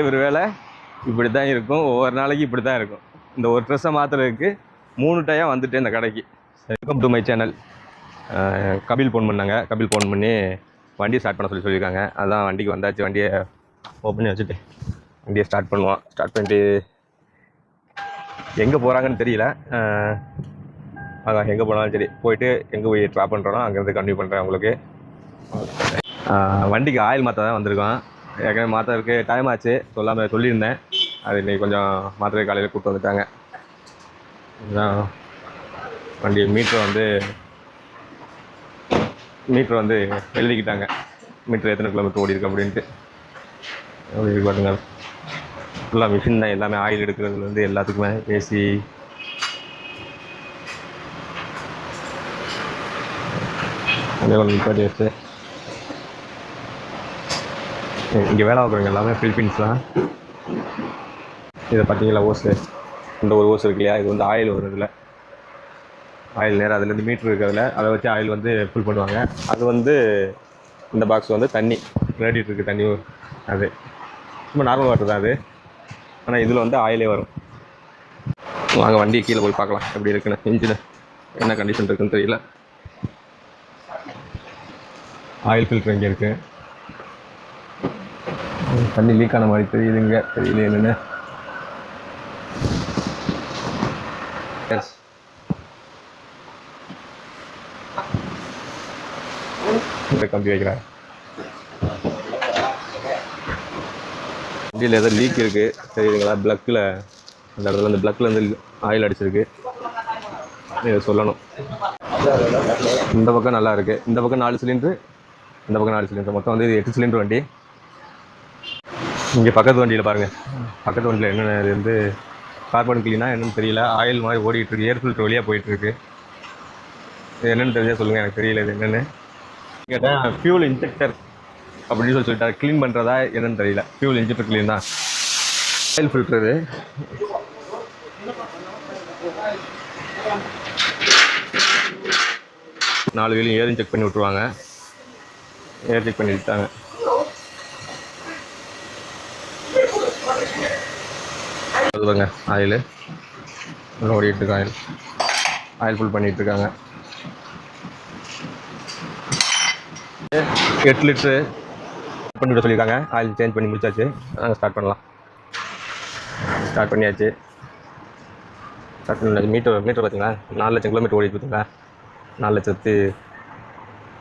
ஒரு வேலை இப்படி தான் இருக்கும். ஒவ்வொரு நாளைக்கு இப்படி தான் இருக்கும். இந்த ஒரு ட்ரெஸ்ஸை மாற்றுறதுக்கு மூணு டைம் வந்துட்டேன் இந்த கடைக்கு. Welcome to my channel Kapil phone பண்ணாங்க. கபில் ஃபோன் பண்ணி வண்டி ஸ்டார்ட் பண்ண சொல்லி சொல்லியிருக்காங்க. அதான் வண்டிக்கு வந்தாச்சு. வண்டியை ஓப்பன் பண்ணி வச்சுட்டு வண்டியை ஸ்டார்ட் பண்ணுவோம். ஸ்டார்ட் பண்ணிட்டு எங்கே போகிறாங்கன்னு தெரியல. அதான் எங்கே போனாலும் சரி. போயிட்டு எங்கே போய் ட்ராப் பண்ணுறோன்னா அங்கேருந்து கண்டினியூ பண்ணுறேன் உங்களுக்கு. வண்டிக்கு ஆயில் மாற்ற தான் வந்திருக்கோம். ஏற்கனவே மாற்றறதுக்கு டைம் ஆச்சு. சொல்லாமல் சொல்லியிருந்தேன். அது இன்னைக்கு கொஞ்சம் மாத்திரை காலையில் கூப்பிட்டு வந்துட்டாங்க. இதுதான் வண்டி மீட்ரு வந்து மீட்ரு வந்து எழுதிக்கிட்டாங்க. மீட்ரு எத்தனை கிலோமீட்டர் ஓடி அப்படின்ட்டு. அப்படி பாருங்க. ஃபுல்லாக மிஷின் தான் எல்லாமே ஆயில் எடுக்கிறதுலேருந்து எல்லாத்துக்குமே ஏசி அதே ஒரு நிப்பாட்டி வச்சு இங்கே வேலை பார்க்குறவங்க எல்லாமே ஃபிலிப்பீன்ஸ் தான். இதை பார்த்தீங்களா ஓஸு இந்த ஒரு ஓஸ் இருக்கு இல்லையா? இது வந்து ஆயில் வரும் இதில். ஆயில் நேரம் அதுலேருந்து மீட்ரு இருக்கிறதுல அதை வச்சு ஆயில் வந்து ஃபில் பண்ணுவாங்க. அது வந்து இந்த பாக்ஸ் வந்து தண்ணி ரேடியேட்டருக்கு தண்ணி அது சும்மா நார்மல் வாட்டர் தான் அது. ஆனால் இதில் வந்து ஆயிலே வரும். வாங்க வண்டியை கீழே போய் பார்க்கலாம். எப்படி இருக்குன்னு. இன்ஜினு என்ன கண்டிஷன் இருக்குன்னு தெரியல. ஆயில் ஃபில்டர் இங்கே இருக்குது தண்ணி லீக் ஆன மாதிரி தெரியுதுங்க. தெரியல என்னன்னு. கம்பி வைக்கிறேன். வண்டியில் ஏதோ லீக் இருக்குது தெரியுதுங்களா? ப்ளக்கில் அந்த இடத்துல அந்த ப்ளக்கில் இருந்து ஆயில் அடிச்சிருக்கு. இதை சொல்லணும். இந்த பக்கம் நல்லா இருக்குது இந்த பக்கம் நாலு சிலிண்டரு இந்த பக்கம் நாலு சிலிண்டர் மொத்தம் வந்து இது எட்டு சிலிண்டர் வண்டி. இங்கே பக்கத்து வண்டியில் பாருங்கள் பக்கத்து வண்டியில் என்னென்ன இது வந்து கார்பன் கிளீனா என்னென்னு தெரியல. ஆயில் மாதிரி ஓடிட்டுருக்கு ஏர் ஃபில்டர் வழியாக போயிட்டுருக்கு இது என்னன்னு சொல்லுங்கள் எனக்கு தெரியல இது என்னென்னு. கேட்டால் ஃபியூல் இன்ஜெக்டர் அப்படின்னு சொல்லி சொல்லிட்டாரு. க்ளீன் பண்ணுறதா என்னன்னு தெரியல. ஃபியூல் இன்ஜெக்டர் க்ளீன் தான். ஆயில் ஃபில்டர் இது. நாலு வேலையும் ஏர் செக் பண்ணி விட்ருவாங்க ஏர் செக் பண்ணி விட்டாங்க சொல்லுங்க. ஆயில். ஓடிட்டு இருக்கு ஆயில். ஆயில் ஃபுல் பண்ணிட்டு இருக்காங்க எட்டு லிட்ரு பண்ணிவிட சொல்லியிருக்காங்க. ஆயில் சேஞ்ச் பண்ணி முடிச்சாச்சு. நாங்கள் ஸ்டார்ட் பண்ணலாம். ஸ்டார்ட் பண்ணியாச்சு. ஸ்டார்ட் பண்ணி மீட்டர் மீட்டர் பார்த்தீங்களா? நாலு லட்சம் கிலோமீட்டர் ஓடிட்டு பார்த்தீங்களா? நாலு லட்சத்து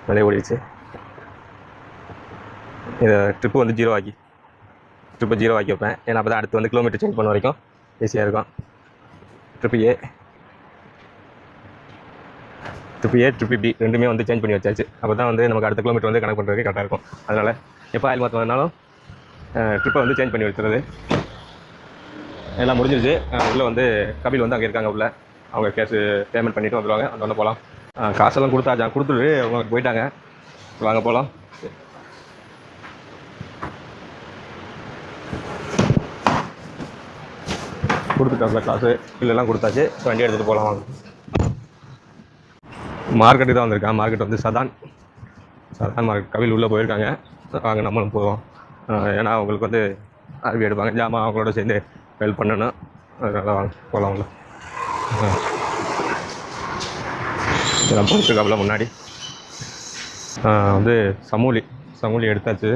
நிறைய ஓடிடுச்சு. இதை ட்ரிப்பு வந்து ஜீரோ ஆக்கி. ட்ரிப்பை ஜீரோ ஆக்கி வைப்பேன். ஏன்னா அப்போ தான் அடுத்து வந்து கிலோமீட்டர் சேஞ்ச் பண்ண வரைக்கும் ஈஸியாக இருக்கும். Trip A trip A trip B ரெண்டுமே வந்து சேஞ்ச் பண்ணி வச்சாச்சு. அப்போ தான் வந்து நமக்கு அடுத்த கிலோமீட்டர் வந்து கணக்கு பண்ணுறதுக்கு கரெக்டாக இருக்கும். அதனால் எப்போ ஆயில் மாற்ற வந்தாலும் ட்ரிப்பை வந்து சேஞ்ச் பண்ணி வச்சுருது எல்லாம் முடிஞ்சிருச்சு. உள்ளே வந்து கபில் வந்து அங்கே இருக்காங்க உள்ள. அவங்க கேஷ் பேமெண்ட் பண்ணிவிட்டு வந்துடுவாங்க அந்த வந்து போகலாம் காசெல்லாம் கொடுத்தாச்சா கொடுத்துட்டு அவங்க போயிட்டாங்க. வாங்க போகலாம் கொடுத்துட்டாங்க காசு? பில்லெல்லாம் கொடுத்தாச்சு. வண்டி எடுத்துகிட்டு போகலாம் வாங்க. மார்க்கெட்டுக்கு தான் வந்திருக்கேன் மார்க்கெட் வந்து சதான். சதான் மார்க்கெட் கவில் உள்ளே போயிருக்காங்க. வாங்க நம்மளும் போவோம். ஏன்னா அவங்களுக்கு வந்து அருவி எடுப்பாங்க. ஜாமான் அவங்களோட சேர்ந்து ஹெல்ப் பண்ணணும். அதனால் வாங்க போகலாம் உள்ள இதெல்லாம் போட்டுருக்காப்புல முன்னாடி. வந்து சமூலி. சமூலி எடுத்தாச்சு.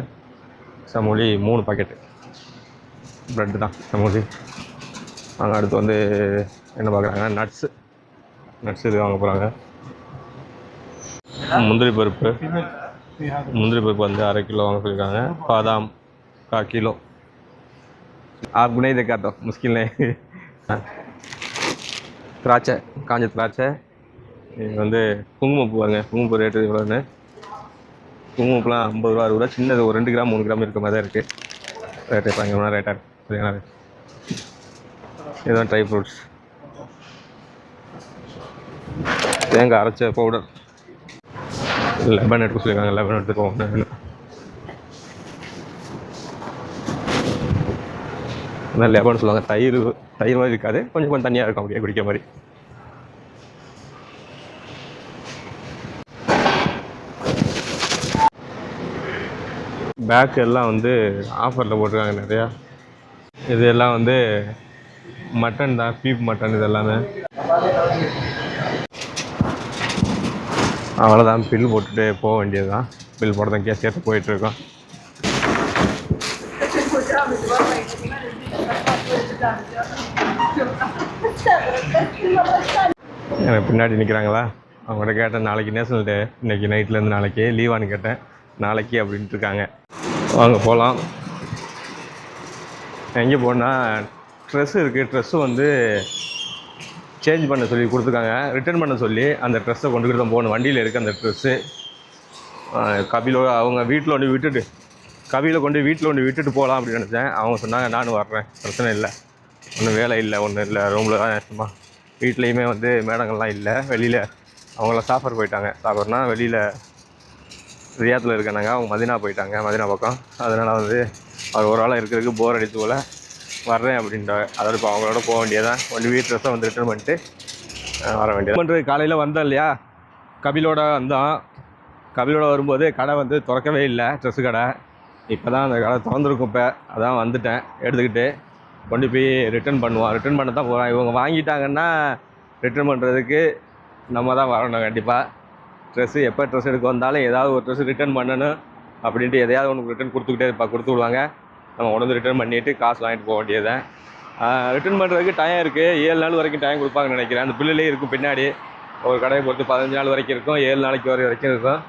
சமூலி மூணு பாக்கெட்டு ப்ரெட்டு தான் சமூலி. அங்கே அடுத்து வந்து என்ன பார்க்குறாங்க நட்ஸு நட்ஸ் இது வாங்க போகிறாங்க முந்திரி பருப்பு முந்திரி பருப்பு வந்து அரை கிலோ வாங்க சொல்லியிருக்காங்க பாதாம் கா கிலோ आप नहीं देखा तो मुश्किल नहीं திராட்சை காஞ்ச திராட்சை இது வந்து குங்குமப்பூ வாங்க குங்குமப்பூ ரேட்டு எவ்வளோன்னு குங்குமப்பூலாம் ஐம்பது ரூபா அறுபது ரூபா சின்னது ஒரு ரெண்டு கிராம் மூணு கிராம் இருக்க மாதிரி தான் இருக்குது ரேட்டு பயங்கரமான ரேட்டாக இருக்குது சரியான ரேட் இதுதான் ட்ரை ஃப்ரூட்ஸ் தேங்காய் அரைச்ச பவுடர் லெமன் எடுக்க சொல்லியிருக்காங்க. லெமன் எடுத்துக்கோங்க அதான் லெமன் சொல்லுவாங்க. தயிர் தயிர் மாதிரி இருக்காது. கொஞ்சம் கொஞ்சம் தண்ணியாக இருக்கும். அப்படியே குடிக்கிற மாதிரி. பேக் எல்லாம் வந்து ஆஃபரில் போட்டிருக்காங்க நிறையா. இது எல்லாம் வந்து மட்டன் தான் பீப் மட்டன் இதெல்லாமே. அவ்வளோதான் பில் போட்டுட்டு போக வேண்டியது தான் பில் போடுறதும் கேஸ் கேட்டு போயிட்டுருக்கோம். எனக்கு பின்னாடி நிற்கிறாங்களா அவங்கள்ட்ட கேட்டேன் நாளைக்கு நேஷனல் டே இன்னைக்கு நைட்லேருந்து நாளைக்கு லீவான்னு கேட்டேன். நாளைக்கு அப்படின்ட்டு இருக்காங்க. வாங்க போகலாம் எங்கே போனால் ட்ரெஸ் இருக்குது ட்ரெஸ்ஸு வந்து சேஞ்ச் பண்ண சொல்லி கொடுத்துருக்காங்க. ரிட்டர்ன் பண்ண சொல்லி அந்த ட்ரெஸ்ஸை கொண்டுக்கிட்டு தான் போகணும். வண்டியில் இருக்குது அந்த ட்ரெஸ்ஸு கபிலோட அவங்க வீட்டில் ஒன்று விட்டுட்டு கபில கொண்டு வீட்டில் ஒன்று விட்டுட்டு போகலாம் அப்படின்னு நினச்சேன். அவங்க சொன்னாங்க நானும் வர்றேன். பிரச்சனை இல்லை. ஒன்றும் வேலை இல்லை. ஒன்றும் இல்லை. ரூமில் தான் சும்மா வீட்லேயுமே வந்து மேடங்கள்லாம் இல்லை. வெளியில் அவங்களாம் சாஃபர் போயிட்டாங்க. சாஃபர்னா வெளியில் ரியாத்தில் இருக்கானாங்க. அவங்க மதினா போயிட்டாங்க. மதினா பக்கம். அதனால் வந்து அவர் ஒரு ஆளாக இருக்கிறதுக்கு போர் அடித்து போல். வர்றேன் அப்படின்ட்டாங்க அதாவது இப்போ அவங்களோட போக வேண்டியதான் ஒன்று வீட்டு ட்ரெஸ்ஸை வந்து ரிட்டர்ன் பண்ணிட்டு வர வேண்டியது பண்ணுறது காலையில் வந்தோம் இல்லையா? கபிலோட வந்தோம் கபிலோட வரும்போது கடை வந்து திறக்கவே இல்லை ட்ரெஸ்ஸு கடை. இப்போ தான் அந்த கடை திறந்துருக்கும் இப்போ. அதான் வந்துட்டேன் எடுத்துக்கிட்டு கொண்டு போய் ரிட்டர்ன் பண்ணுவோம் ரிட்டர்ன் பண்ண தான் போகிறோம் இவங்க வாங்கிட்டாங்கன்னா ரிட்டர்ன் பண்ணுறதுக்கு நம்ம தான் வரணும் கண்டிப்பாக ட்ரெஸ்ஸு எப்போ ட்ரெஸ் எடுக்க வந்தாலும் ஏதாவது ஒரு ட்ரெஸ் ரிட்டர்ன் பண்ணணும் அப்படின்ட்டு எதையாவது உனக்கு ரிட்டர்ன் கொடுத்துக்கிட்டே இருப்பா கொடுத்து விடுவாங்க. நம்ம உடனே ரிட்டர்ன் பண்ணிவிட்டு காசு வாங்கிட்டு போக வேண்டியதுதான். ரிட்டர்ன் பண்ணுறதுக்கு டைம் இருக்குது ஏழு நாள் வரைக்கும் டைம் கொடுப்பாங்கன்னு நினைக்கிறேன். அந்த பில்லுலேயே இருக்கும் பின்னாடி. ஒரு கடையை பொறுத்து பதினஞ்சு நாள் வரைக்கும் இருக்கும். ஏழு நாளைக்கு வரை வரைக்கும் இருக்கும்.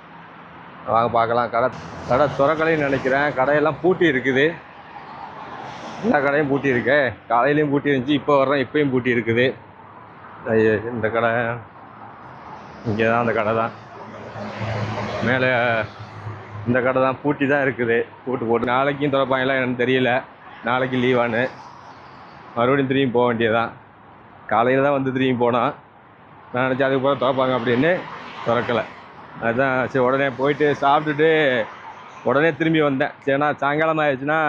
வாங்க பார்க்கலாம். கடை கடை துறக்கலைன்னு நினைக்கிறேன். கடையெல்லாம் பூட்டி இருக்குது. எல்லா கடையும் பூட்டி இருக்கு. காலையிலையும் பூட்டி இருந்துச்சு. இப்போ வர்றேன் இப்போயும் பூட்டி இருக்குது. இந்த கடை. இங்கே தான் அந்த கடை தான் மேலே இந்த கடை தான் பூட்டி தான் இருக்குது. பூட்டு போட்டு நாளைக்கும் திறப்பாங்களா எனக்கு தெரியல. நாளைக்கு லீவானு மறுபடியும் திரும்பி போக வேண்டியதான் காலையில் தான் வந்து திரும்பி போனோம் நான் நினச்சா அதுக்கு போல திறப்பாங்க அப்படின்னு திறக்கலை. அதுதான் சரி உடனே போயிட்டு சாப்பிட்டுட்டு உடனே திரும்பி வந்தேன். சரிண்ணா சாயங்காலம் ஆயிடுச்சுன்னா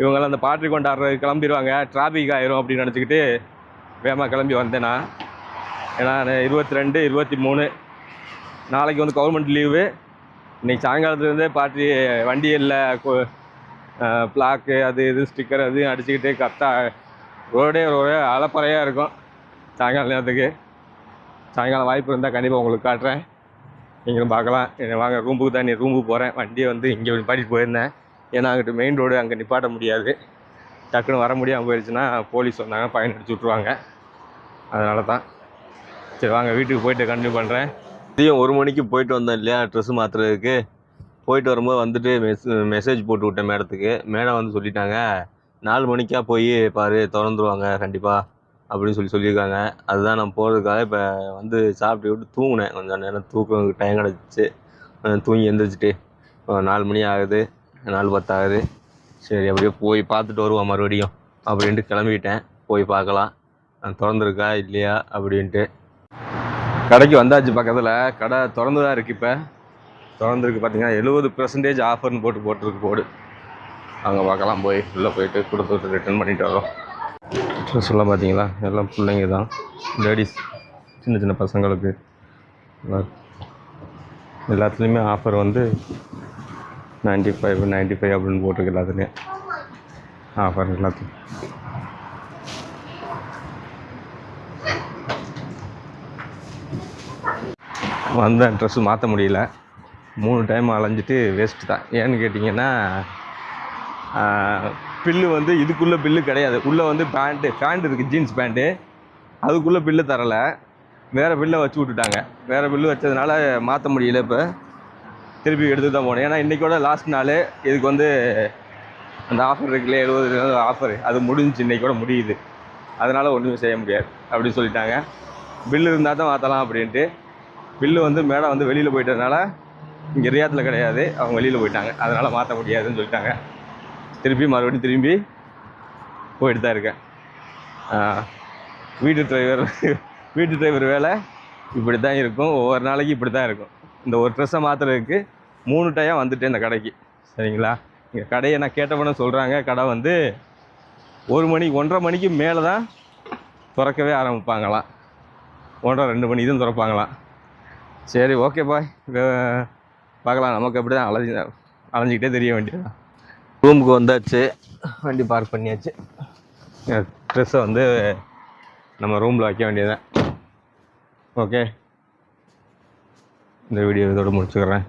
இவங்கெல்லாம் அந்த பாட்டு கொண்டாடுறது கிளம்பிடுவாங்க. டிராஃபிக் ஆயிரும் அப்படின்னு நினச்சிக்கிட்டு வேகமாக கிளம்பி வந்தேன். நான் ஏன்னா இருபத்தி ரெண்டு இருபத்தி மூணு. நாளைக்கு வந்து கவர்மெண்ட் லீவு இன்னைக்கு சாயங்காலத்துலேருந்தே பார்ட்டி வண்டி இல்லை பிளாக்கு அது இது ஸ்டிக்கர் அது அடிச்சுக்கிட்டு கரெக்டாக ரோடே ஒரே அலப்பறையாக இருக்கும் சாயங்கால நேரத்துக்கு. சாயங்காலம் வாய்ப்பு இருந்தால் கண்டிப்பாக உங்களுக்கு காட்டுறேன். நீங்களும் பார்க்கலாம். என்னை வாங்க ரூமுக்கு தான் நீ ரூமுக்கு போகிறேன் வண்டியை வந்து இங்கே நிப்பாட்டிட்டு போயிருந்தேன். ஏன்னா அங்கிட்டு மெயின் ரோடு அங்கே நிப்பாட்ட முடியாது. டக்குன்னு வர முடியாமல் போயிடுச்சுன்னா போலீஸ் வந்தாங்க பயன் அடிச்சு விட்ருவாங்க அதனால தான் சரி வாங்க வீட்டுக்கு போயிட்டு கண்டினியூ பண்ணுறேன் மதியம் ஒரு மணிக்கு போயிட்டு வந்தேன் இல்லையா ட்ரெஸ் மாற்றுறதுக்கு போயிட்டு வரும்போது வந்துட்டு மெஸ் மெசேஜ் போட்டு விட்டேன் மேடத்துக்கு. மேடம் வந்து சொல்லிட்டாங்க நாலு மணிக்கா போய் பாரு திறந்துருவாங்க கண்டிப்பாக அப்படின்னு சொல்லி சொல்லியிருக்காங்க. அதுதான் நான் போகிறதுக்காக இப்போ வந்து சாப்பிட்டு விட்டு தூங்கினேன். கொஞ்சம் நேரம் தூக்கம் டைம் கிடச்சிச்சு. தூங்கி எழுந்திரிச்சிட்டு இப்போ நாலு மணி ஆகுது நாலு பத்து ஆகுது. சரி அப்படியே போய் பார்த்துட்டு வருவோம் மறுபடியும் அப்படின்ட்டு கிளம்பிட்டேன். போய் பார்க்கலாம். திறந்துருக்கா இல்லையா அப்படின்ட்டு. கடைக்கு வந்தாச்சு பக்கத்தில். கடை திறந்து தான் இருக்குது இப்போ. திறந்துருக்கு பார்த்தீங்கன்னா எழுபது பெர்சன்டேஜ் ஆஃபர்னு போட்டு போட்டிருக்கு போடு அங்கே பார்க்கலாம் போய் உள்ளே போயிட்டு கொடுத்துட்டு ரிட்டர்ன் பண்ணிட்டு வரோம். ட்ரெஸ்லாம் பார்த்தீங்களா எல்லாம் பிள்ளைங்க தான். லேடிஸ் சின்ன சின்ன பசங்களுக்கு. எல்லாத்துலேயுமே ஆஃபர் வந்து நைன்ட்டி ஃபைவ் நைன்ட்டி ஃபைவ் அப்படின்னு போட்டிருக்கு எல்லாத்துலேயும். ஆஃபர் எல்லாத்துக்கும் வந்தேன். ட்ரெஸ்ஸு மாற்ற முடியல. மூணு டைம் அலைஞ்சிட்டு வேஸ்ட்டு தான். ஏன்னு கேட்டிங்கன்னா பில்லு வந்து இதுக்குள்ளே பில்லு கிடையாது. உள்ளே வந்து பேண்ட்டு பேண்ட் இருக்குது ஜீன்ஸ் பேண்ட்டு அதுக்குள்ளே பில்லு தரலை. வேறு பில்லை வச்சு விட்டுட்டாங்க. வேறு பில்லு வச்சதுனால மாற்ற முடியல இப்போ. திருப்பி எடுத்து தான் போனேன். ஏன்னா இன்றைக்கோட லாஸ்ட் நாள். இதுக்கு வந்து அந்த ஆஃபர் இருக்குல்ல எழுபது ஆஃபர் அது முடிஞ்சுச்சு இன்றைக்கோட முடியுது. அதனால் ஒன்றுமே செய்ய முடியாது. அப்படின்னு சொல்லிட்டாங்க. பில்லு இருந்தால் தான் மாற்றலாம் அப்படின்ட்டு. பில்லு வந்து மேடம் வந்து வெளியில் போயிட்டதுனால இங்கே ரியாத்தில் கிடையாது. அவங்க வெளியில் போயிட்டாங்க. அதனால் மாற்ற முடியாதுன்னு சொல்லிட்டாங்க. திருப்பி மறுபடியும் திரும்பி போயிட்டு தான் இருக்கேன். வீட்டு டிரைவர் வீட்டு டிரைவர் வேலை இப்படி தான் இருக்கும். ஒவ்வொரு நாளைக்கு இப்படி தான் இருக்கும். இந்த ஒரு ட்ரெஸ்ஸை மாற்றுறதுக்கு மூணு டைம் வந்துட்டேன் இந்த கடைக்கு. சரிங்களா? இங்கே கடையை நான் கேட்டவொன்னே சொல்கிறாங்க கடை வந்து ஒரு மணி ஒன்றரை மணிக்கு மேலே தான் திறக்கவே ஆரம்பிப்பாங்களாம். ஒன்றரை ரெண்டு மணி இதுவும் திறப்பாங்களாம். சரி ஓகே பாய் பார்க்கலாம். நமக்கு அப்படி தான் அலைஞ்சி அலைஞ்சிக்கிட்டே தெரிய வேண்டியதுதான் ரூமுக்கு வந்தாச்சு. வண்டி பார்க் பண்ணியாச்சு. ட்ரெஸ்ஸை வந்து நம்ம ரூமில் வைக்க வேண்டியதுதான் ஓகே இந்த வீடியோ இதோட முடிச்சுக்கிறேன்.